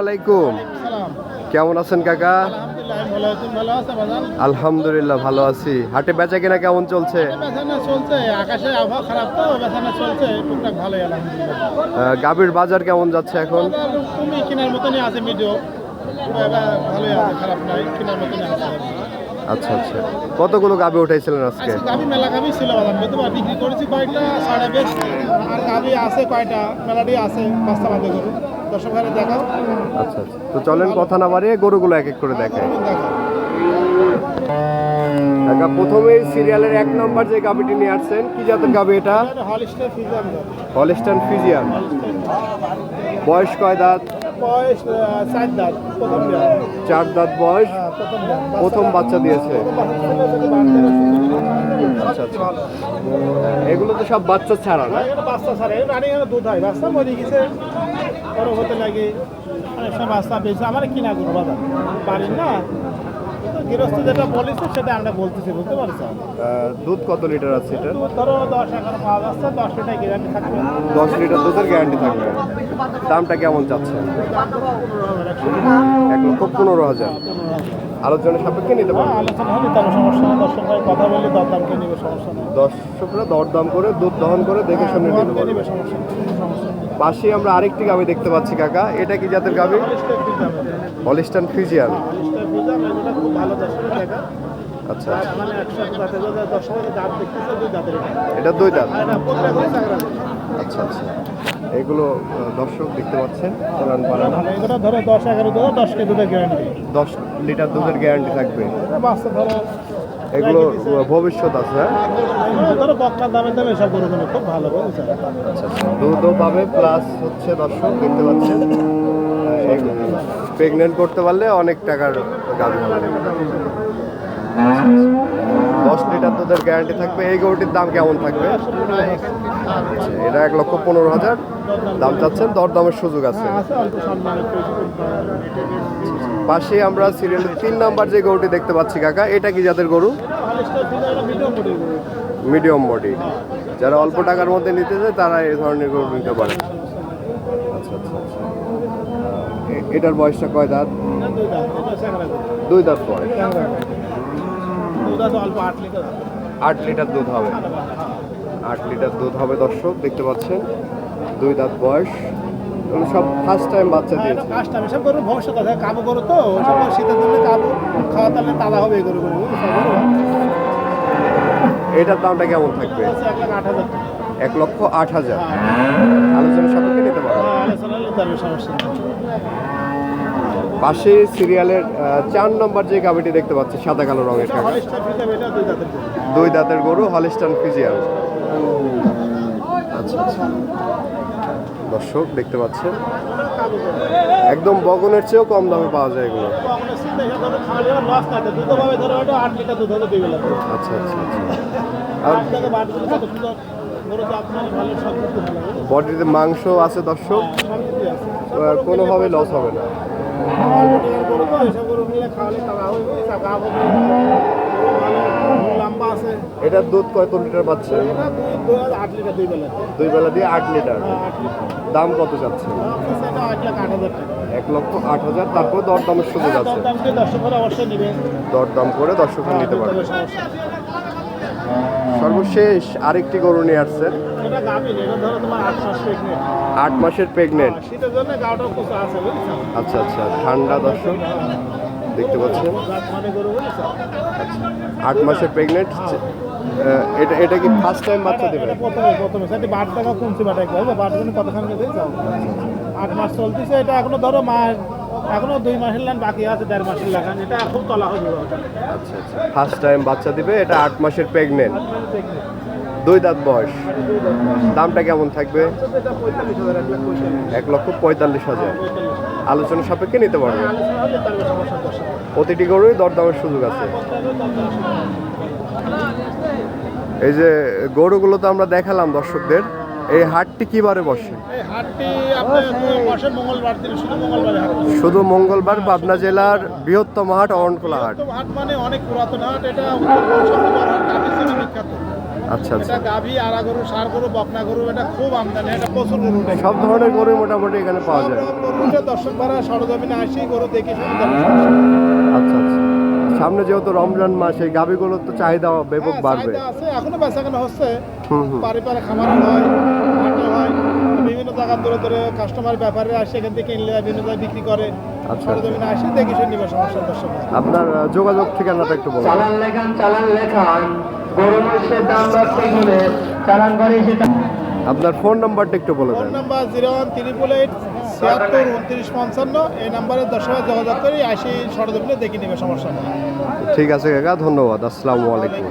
আলাইকুম। কেমন আছেন কাকা? আলহামদুলিল্লাহ ভালো আছি। হাটে বেচা কিনা কেমন চলছে? গাভীর বাজার কেমন যাচ্ছে এখন? আচ্ছা আচ্ছা। কতগুলো গাভী উঠাইছিলেন আজকে? গাবি মেলা গাবি ছিল বিক্রি করেছি সাড়ে বেশ আর গাবি আছে কয়টা মেলাডি আছে পাঁচটা বাদে দর্শক ভাইরা দেখাও আচ্ছা আচ্ছা। তো চলেন কথা না বাড়িয়ে গরুগুলো এক এক করে দেখাই। দেখাও কাকা প্রথমেই সিরিয়ালের এক নম্বর যে গাভীটি নিয়ে আসছেন কি জাতের গাভী এটা? হলিস্টান ফিজিয়ান বয়স কয় দাঁত? বয়স চার দাঁত চার দাঁত বয়স। হ্যাঁ, প্রথম বাচ্চা দিয়েছে। আচ্ছা আচ্ছা। এগুলো তো সব বাচ্চা ছাড়া না? বাচ্চা ছাড়ে। দুধ হয়। বাচ্চা মরে গেছে। বড় হতে লাগে অনেক সময় বাচ্চা পেয়েছে। আমার কিনা করব বাবা পারি না। গৃহস্থ যেটা বলেছে সেটা আমরা বলতেছি বুঝতে পারছ দুধ কত লিটার আছে এটা? ধরো দশ এগারো পাওয়া যাচ্ছে দশ লিটার গ্যারান্টি থাকবে। দশ লিটার দুধের গ্যারান্টি থাকবে। দামটা কেমন চাচ্ছে এক লক্ষ পনেরো হাজার। আলোচনার সাপেক্ষে নিতে হ্যাঁ, পারবেন আলোচনা হবে তার সমস্যা নেই দর্শক ভাই কথা বললে দরদামকে নিবে সমস্যা নেই দর্শকরা দরদাম করে দুধ দহন করে দেখে শুনে নিতে পারবে নিবে সমস্যা পাশে আমরা আরেকটি গাভি দেখতে পাচ্ছি কাকা এটা কি জাতের ফিজাম হলিস্টান ফিজিয়ান আচ্ছা মানে এটা। দুই দাঁত আচ্ছা আচ্ছা এগুলো দর্শক দেখতে পাচ্ছেন চালান পালান এগুলো ধরো দশ এগারো ধরো দশ কেজি দুধের গ্যারান্টি দশ লিটার দুধের গ্যারান্টি থাকবে। বাচ্চা ধরো এগুলো ভবিষ্যৎ আছে হ্যাঁ? ধরো বকনার দামে দামে এসব গরু গুলো খুব ভালো বুঝেছ আচ্ছা আচ্ছা। দুধও পাবে প্লাস হচ্ছে দর্শক দেখতে পাচ্ছেন। প্রেগনেন্ট করতে পারলে অনেক টাকার গাভি হবে। দশ লিটার দুধের গ্যারান্টি থাকবে। এই গরুটির দাম কেমন থাকবে? এটা এক লক্ষ পনেরো হাজার। দাম চাচ্ছেন, দরদামের সুযোগ আছে। পাশে আমরা সিরিয়ালের তিন নাম্বার যে গরুটি দেখতে পাচ্ছি, কাকা, এটা কি যাদের গরু? মিডিয়াম বডি যারা অল্প টাকার মধ্যে নিতে চায়, তারা এই ধরনের গরু নিতে পারে। আচ্ছা আচ্ছা আচ্ছা। এটার বয়সটা কয় দাঁত? দুই দাঁত। অল্প আট লিটার দুধ হবে। আট লিটার দুধ হবে দর্শক দেখতে পাচ্ছেন দুই দাঁত বয়স। এগুলো সব ফার্স্ট টাইম বাচ্চা এটা দিয়েছে। কাজটা এসব গরু ভবিষ্যৎ আছে। কাবু গরু তো গরু শীতের জন্য কাবু খাওয়া তাহলে তাজা হবে এই গরু গরু। এটার দামটা কেমন থাকবে? এক লক্ষ আট হাজার। আলোচনা সাপেক্ষে নিতে পারবেন আলোচনা হলে তার সমস্যা পাশে সিরিয়ালের চার নম্বর যে গাভিটি দেখতে পাচ্ছি সাদা কালো রঙের দুই দাঁতের গরু। হলিস্টান ফিজিয়ান আচ্ছা আচ্ছা। দর্শক দেখতে পাচ্ছেন? একদম বগনের চেয়েও কম দামে পাওয়া যায় এগুলো। আচ্ছা আচ্ছা আচ্ছা? বডিতে মাংস আছে দর্শক। আর কোনোভাবে লস হবে না। এটার দুধ কত লিটার পাচ্ছে? দুই বেলা দুই বেলা দিয়ে আট লিটার। দাম কত যাচ্ছে? এক লক্ষ আট হাজার তারপর দরদামের সুযোগ আছে দরদাম দর্শক করে করে নিতে পারবে। সর্বশেষ আরেকটি গরু নিয়ে তোমার আট মাসের প্রেগনেন্ট আচ্ছা আচ্ছা ঠান্ডা দর্শক দেখতে পাচ্ছেন মানে আট মাসের প্রেগনেন্ট এটা এটা কি ফার্স্ট টাইম বাচ্চা দেবে প্রথমে প্রথমে সেটি বাট টাকা কমছে বাট একবার বাট দিয়েছ আট মাস চলতেছে এটা এখনও ধরো মাস এখনও দুই মাসের লান বাকি আছে, দেড় মাসের লাগান এটা খুব তলা হবে আচ্ছা আচ্ছা। ফার্স্ট টাইম বাচ্চা দিবে, এটা আট মাসের প্রেগনেন্ট দুই দাঁত বয়স। দামটা কেমন থাকবে? এক লক্ষ পঁয়তাল্লিশ হাজার। আলোচনা সাপেক্ষে নিতে পারবে। প্রতিটি গরুই দরদামের সুযোগ আছে। এই যে গরুগুলো তো আমরা দেখালাম দর্শকদের। এই হাটটি কিবারে বসে এই হাটটি আপনার বসে মঙ্গলবার শুধু মঙ্গলবারে পাবনা জেলার বৃহত্তম হাট অরণখোলা হাট মানে অনেক পুরাতন হাট এটা আচ্ছা আচ্ছা গাভী আড়া গরু সার গরু বকনা গরু এটা খুব আমদানি এটা প্রচুর গরু সব ধরনের গরু মোটামুটি এখানে পাওয়া যায় দর্শক ভাড়া সরজমিনে আসি গরু দেখে আচ্ছা আচ্ছা সামনে যেহেতু রমজান মাস এই গাভিগুলোর তো চাহিদা ব্যাপক হ্যাঁ, বাড়বে। আছে এখনও বেচাকেনা হচ্ছে। পারে পারে খামারে হয় হয় বিভিন্ন জায়গা দূরে দূরে কাস্টমার ব্যাপারে আসে এখান থেকে কিনলে বিভিন্ন জায়গায় বিক্রি করে আচ্ছা। সরজমিনে আসে দেখে শুনে সমস্যা দর্শক আপনার যোগাযোগ ঠিকানাটা একটু বলুন। চালান লেখান চালান লেখান গরু মহিষের দাম রাখতে হলে চালান করে সেটা আপনার ফোন নাম্বারটা একটু বলে phone number zero one triple eight ছিয়াত্তর উনত্রিশ পঞ্চান্ন এই নাম্বারে দর্শকের যোগাযোগ করে আসি সরজমিনে দেখে নেবে সমস্যা নেই। ঠিক আছে কাকা ধন্যবাদ আসসালামু আলাইকুম।